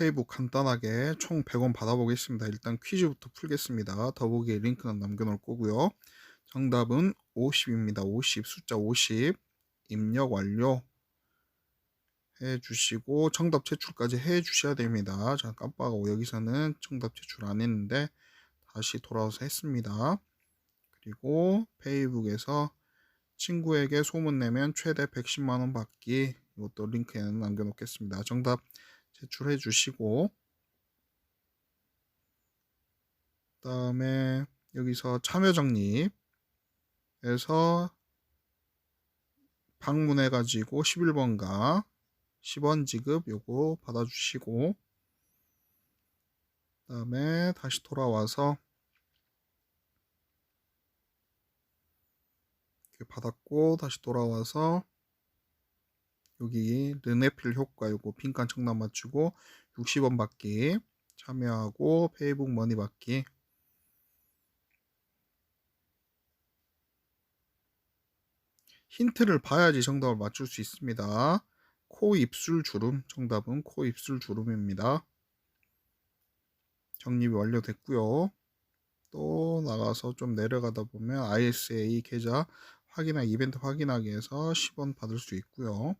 페이북 간단하게 총 100원 받아보겠습니다. 일단 퀴즈부터 풀겠습니다. 더보기에 링크는 남겨놓을 거고요. 정답은 50입니다. 50 숫자 50 입력 완료 해주시고 정답 제출까지 해주셔야 됩니다. 자 깜빡하고 여기서는 정답 제출 안 했는데 다시 돌아와서 했습니다. 그리고 페이북에서 친구에게 소문 내면 최대 110만원 받기 이것도 링크에는 남겨놓겠습니다. 정답 제출해 주시고 그 다음에 여기서 참여 적립에서 방문해 가지고 11번가 10원 지급 요거 받아주시고 그 다음에 다시 돌아와서 받았고 다시 돌아와서 여기 르네필 효과 요거 빈칸 청남 맞추고 60원 받기 참여하고 페이북 머니 받기 힌트를 봐야지 정답을 맞출 수 있습니다. 코 입술 주름 정답은 코 입술 주름입니다. 정립이 완료됐고요. 또 나가서 좀 내려가다 보면 ISA 계좌 확인하기 이벤트 확인하기 해서 10원 받을 수 있고요.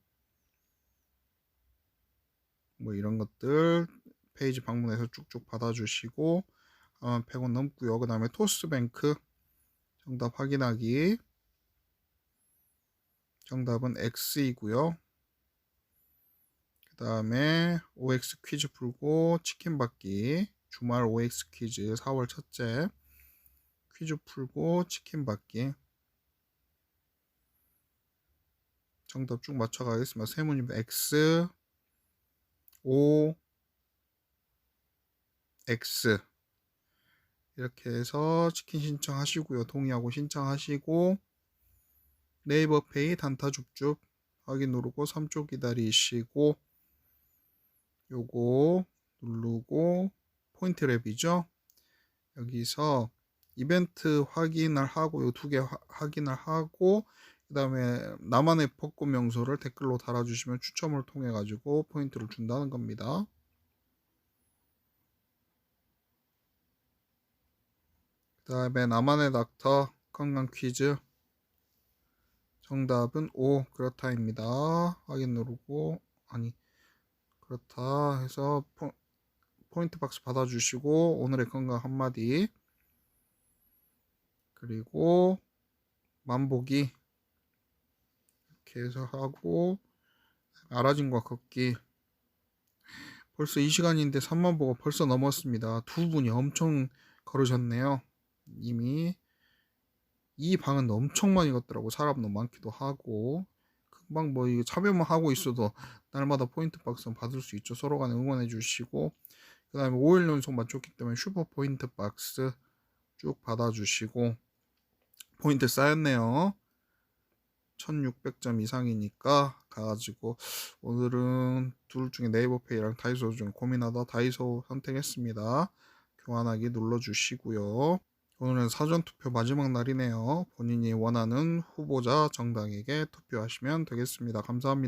뭐 이런 것들 페이지 방문해서 쭉쭉 받아주시고 아, 100원 넘고요. 그 다음에 토스뱅크 정답 확인하기 정답은 X이고요. 그 다음에 OX 퀴즈 풀고 치킨 받기 주말 OX 퀴즈 4월 첫째 퀴즈 풀고 치킨 받기 정답 쭉 맞춰가겠습니다. 세 문입니다. X O X 이렇게 해서 치킨 신청하시고요. 동의하고 신청하시고 네이버 페이 단타 줍줍 확인 누르고 3초 기다리시고 요거 누르고 포인트 랩이죠. 여기서 이벤트 확인을 하고 요 두 개 확인을 하고 그 다음에 나만의 벚꽃 명소를 댓글로 달아주시면 추첨을 통해 가지고 포인트를 준다는 겁니다. 그 다음에 나만의 닥터 건강 퀴즈 정답은 O 그렇다입니다. 확인 누르고 아니 그렇다 해서 포, 포인트 박스 받아주시고 오늘의 건강 한마디 그리고 만보기 이렇게 해서 하고 아라진과 걷기 벌써 이 시간인데 3만 보가 벌써 넘었습니다. 두 분이 엄청 걸으셨네요. 이미 이 방은 엄청 많이 걷더라고 사람도 많기도 하고 금방 뭐 이거 참여만 하고 있어도 날마다 포인트 박스 받을 수 있죠. 서로 간에 응원해 주시고 그 다음에 5일 연속 맞췄기 때문에 슈퍼 포인트 박스 쭉 받아주시고 포인트 쌓였네요. 1600점 이상이니까 가가지고 오늘은 둘 중에 네이버페이랑 다이소 중에 고민하다 다이소 선택했습니다. 교환하기 눌러주시고요. 오늘은 사전투표 마지막 날이네요. 본인이 원하는 후보자 정당에게 투표하시면 되겠습니다. 감사합니다.